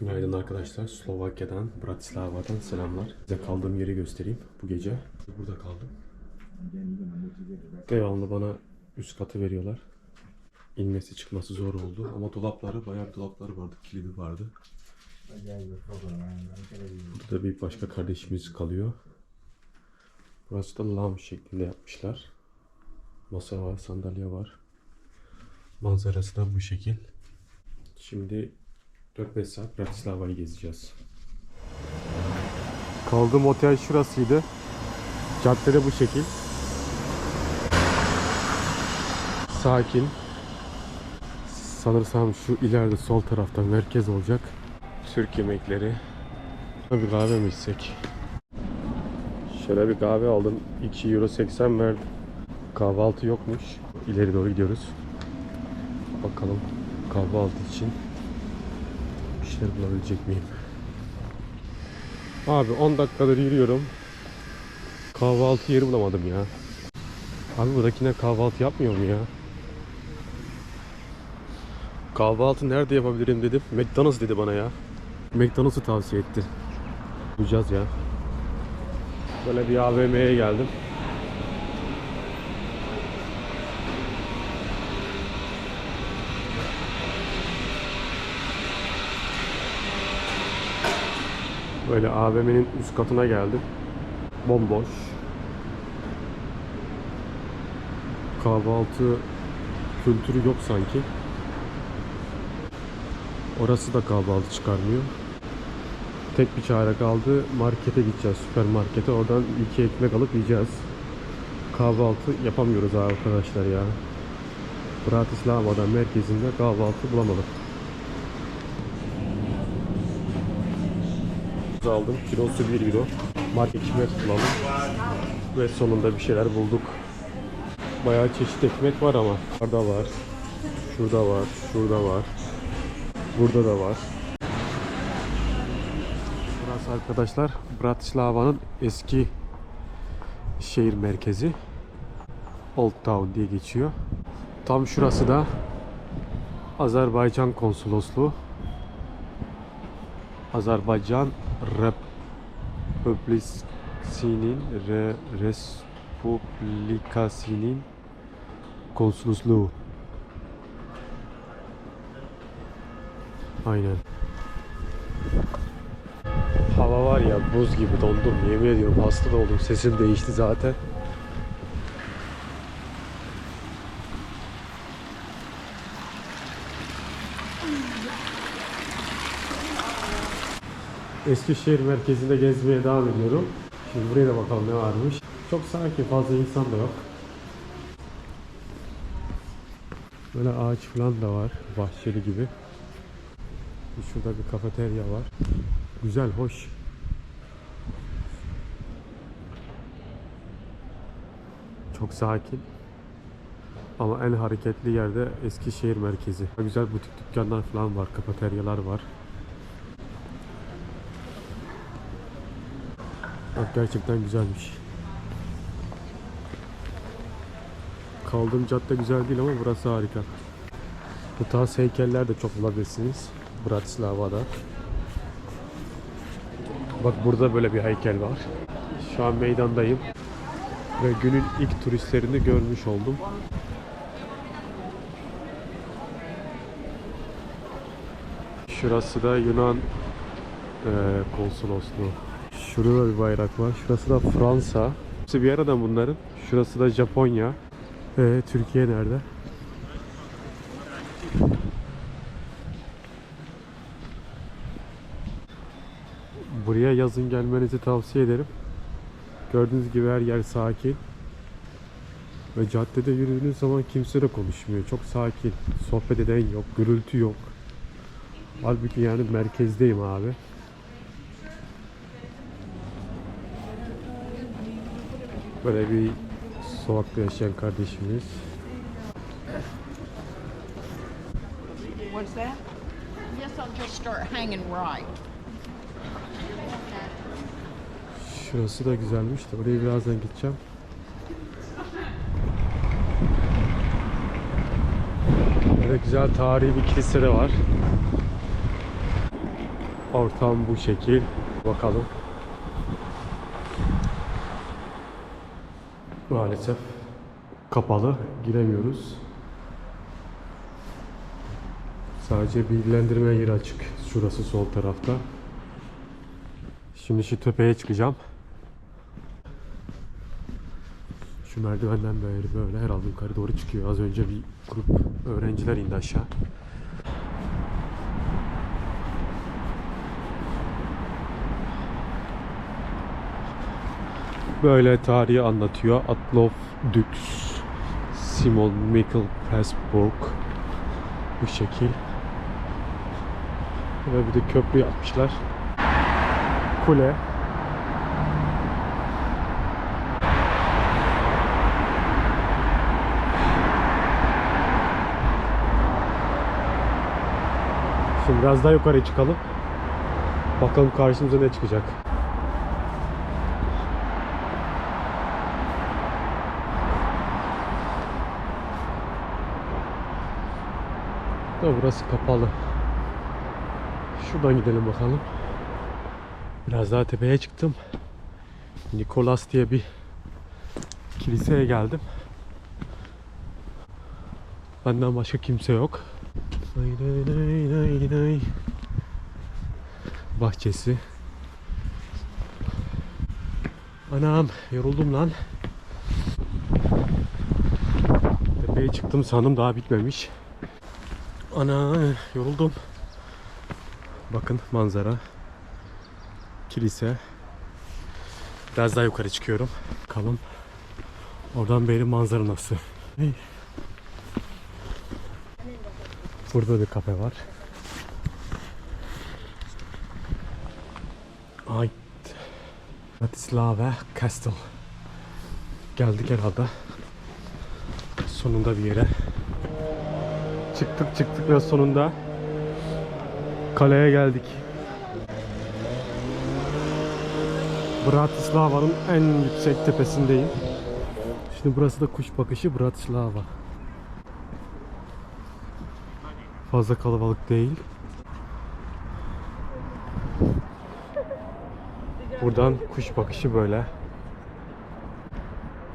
Günaydın arkadaşlar. Slovakya'dan, Bratislava'dan selamlar. Size kaldığım yeri göstereyim bu gece. Burada kaldım. Devamlı bana üst katı veriyorlar. İnmesi çıkması zor oldu ama dolapları, bayağı dolapları vardı, kilidi vardı. Burada bir başka kardeşimiz kalıyor. Burası da lounge şeklinde yapmışlar. Masa var, sandalye var. Manzarası da bu şekil. Şimdi 4-5 saat Bratislava'yı gezeceğiz. Kaldığım otel şurasıydı. Caddede bu şekil. Sakin. Sanırsam şu ileride sol tarafta merkez olacak. Türk yemekleri. Bir kahve mi içsek? Şöyle bir kahve aldım. 2 euro 80 verdim. Kahvaltı yokmuş. İleri doğru gidiyoruz. Bakalım kahvaltı için bir şeyler bulabilecek miyim? Abi 10 dakikadır yürüyorum. Kahvaltı yeri bulamadım ya. Abi buradakiler kahvaltı yapmıyor mu ya? Kahvaltı nerede yapabilirim dedim. McDonald's dedi bana ya. McDonald's'ı tavsiye etti. Bulacağız ya. Böyle bir AVM'ye geldim. Böyle AVM'nin üst katına geldim. Bomboş. Kahvaltı kültürü yok sanki. Orası da kahvaltı çıkarmıyor. Tek bir çare kaldı. Markete gideceğiz. Süpermarkete. Oradan iki ekmek alıp yiyeceğiz. Kahvaltı yapamıyoruz arkadaşlar ya. Bratislava'da merkezinde kahvaltı bulamadık. Aldım. Kilosu 1 euro. Market ekmek bulalım. Ve sonunda bir şeyler bulduk. Bayağı çeşit ekmek var ama. Burada var. Şurada var. Şurada var. Burada da var. Burası arkadaşlar Bratislava'nın eski şehir merkezi. Old Town diye geçiyor. Tam şurası da Azerbaycan konsolosluğu. Azerbaycan Republikası'nın Re, Respublikası'nın konsolosluğu. Aynen. Hava var ya buz gibi dondum yemin ediyorum hasta oldum sesim değişti zaten. Eskişehir merkezinde gezmeye devam ediyorum. Şimdi buraya da bakalım ne varmış. Çok sakin fazla insan da yok. Böyle ağaç falan da var. Bahçeli gibi. Şurada bir kafeterya var. Güzel, hoş. Çok sakin. Ama en hareketli yerde Eskişehir merkezi. Güzel butik dükkanlar falan var, kafeteryalar var. Bak gerçekten güzelmiş. Kaldığım cadde güzel değil ama burası harika. Bu tarz heykeller de çok bulabilirsiniz. Bratislava'da. Bak burada böyle bir heykel var. Şu an meydandayım. Ve günün ilk turistlerini görmüş oldum. Şurası da Yunan eee konsolosluğu. Şurada da bir bayrak var. Şurası da Fransa. Hepsi bir arada bunların. Şurası da Japonya. Ee, Türkiye nerede? Buraya yazın gelmenizi tavsiye ederim. Gördüğünüz gibi her yer sakin. Ve caddede yürüdüğünüz zaman kimse de konuşmuyor. Çok sakin. Sohbet eden yok. Gürültü yok. Halbuki yani merkezdeyim abi. Böyle bir sokakta yaşayan kardeşimiz. What's that? Yes, I'll just start hanging right. Şurası da güzelmiş de oraya birazdan gideceğim. Böyle güzel tarihi bir kilise de var. Ortam bu şekil. Bakalım. Maalesef kapalı. Giremiyoruz. Sadece bilgilendirme yeri açık. Şurası sol tarafta. Şimdi şu tepeye çıkacağım. Şu merdivenden böyle böyle herhalde yukarı doğru çıkıyor. Az önce bir grup öğrenciler indi aşağı. Böyle tarihi anlatıyor. Atlof Dux, Simon Mikkel Pressburg. Bu şekil. Ve bir de köprü yapmışlar. Kule. Şimdi biraz daha yukarı çıkalım. Bakalım karşımıza ne çıkacak. Da burası kapalı. Şuradan gidelim bakalım. Biraz daha tepeye çıktım. Nikolas diye bir kiliseye geldim. Benden başka kimse yok. Bahçesi. Anam yoruldum lan. Tepeye çıktım sandım daha bitmemiş. Ana yoruldum. Bakın manzara. Kilise. Biraz daha yukarı çıkıyorum. Bakalım. Oradan beri manzara nasıl? Hey. Burada bir kafe var. Ay. Bratislava Castle. Geldik herhalde. Sonunda bir yere. Çıktık çıktık ve sonunda kaleye geldik. Bratislava'nın en yüksek tepesindeyim. Şimdi burası da kuş bakışı Bratislava. Fazla kalabalık değil. Buradan kuş bakışı böyle.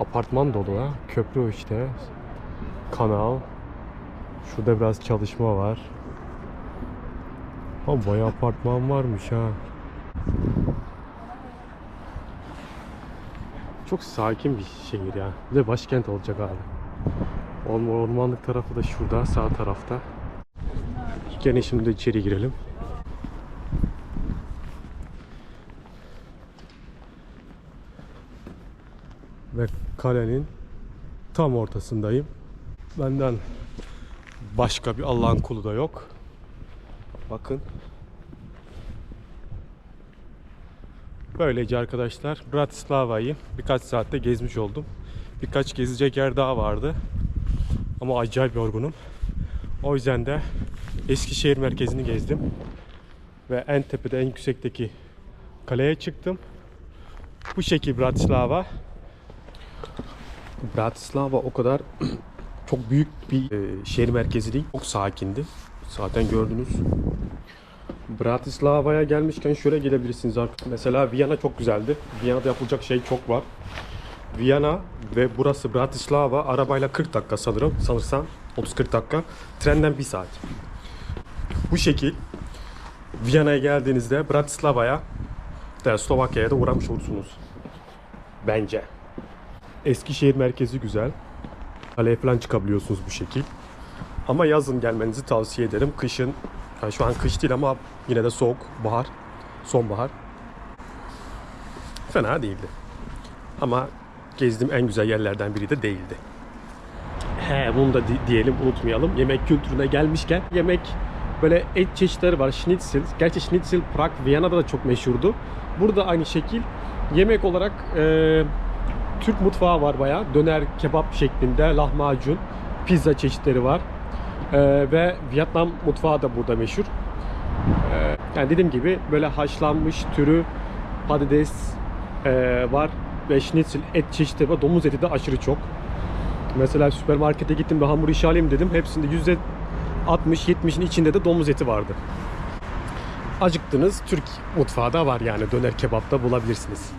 Apartman dolu ha. Köprü işte. Kanal. Şurada biraz çalışma var. Ha bayağı apartman varmış ha. Çok sakin bir şehir ya. Bir de başkent olacak abi. Orman, ormanlık tarafı da şurada sağ tarafta. Gene şimdi içeri girelim. Ve kalenin tam ortasındayım. Benden başka bir Allah'ın kulu da yok. Bakın. Böylece arkadaşlar Bratislava'yı birkaç saatte gezmiş oldum. Birkaç gezecek yer daha vardı. Ama acayip yorgunum. O yüzden de Eskişehir merkezini gezdim. Ve en tepede en yüksekteki kaleye çıktım. Bu şekil Bratislava. Bratislava o kadar çok büyük bir e, şehir merkezi değil. Çok sakindi. Zaten gördünüz. Bratislava'ya gelmişken şöyle gelebilirsiniz arkadaşlar. Mesela Viyana çok güzeldi. Viyana'da yapılacak şey çok var. Viyana ve burası Bratislava arabayla 40 dakika sanırım. Sanırsam 30-40 dakika. Trenden 1 saat. Bu şekil Viyana'ya geldiğinizde Bratislava'ya da Slovakya'ya da uğramış olursunuz. Bence. Eskişehir merkezi güzel. Kaleye falan çıkabiliyorsunuz bu şekil. Ama yazın gelmenizi tavsiye ederim. Kışın, yani şu an kış değil ama yine de soğuk, bahar, sonbahar. Fena değildi. Ama gezdiğim en güzel yerlerden biri de değildi. He bunu da di- diyelim unutmayalım. Yemek kültürüne gelmişken yemek böyle et çeşitleri var. Schnitzel. Gerçi schnitzel Prag, Viyana'da da çok meşhurdu. Burada aynı şekil yemek olarak e, Türk mutfağı var bayağı. Döner, kebap şeklinde, lahmacun, pizza çeşitleri var. E, ve Vietnam mutfağı da burada meşhur. E, yani dediğim gibi böyle haşlanmış türü patates e, var ve schnitzel et çeşitleri var. Domuz eti de aşırı çok. Mesela süpermarkete gittim bir hamur işi alayım dedim. Hepsinde %60-70'in içinde de domuz eti vardı. acıktınız Türk mutfağı da var yani döner kebap da bulabilirsiniz.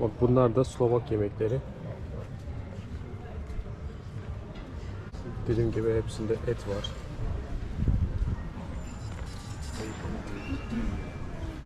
Bak bunlar da Slovak yemekleri. Dediğim gibi hepsinde et var.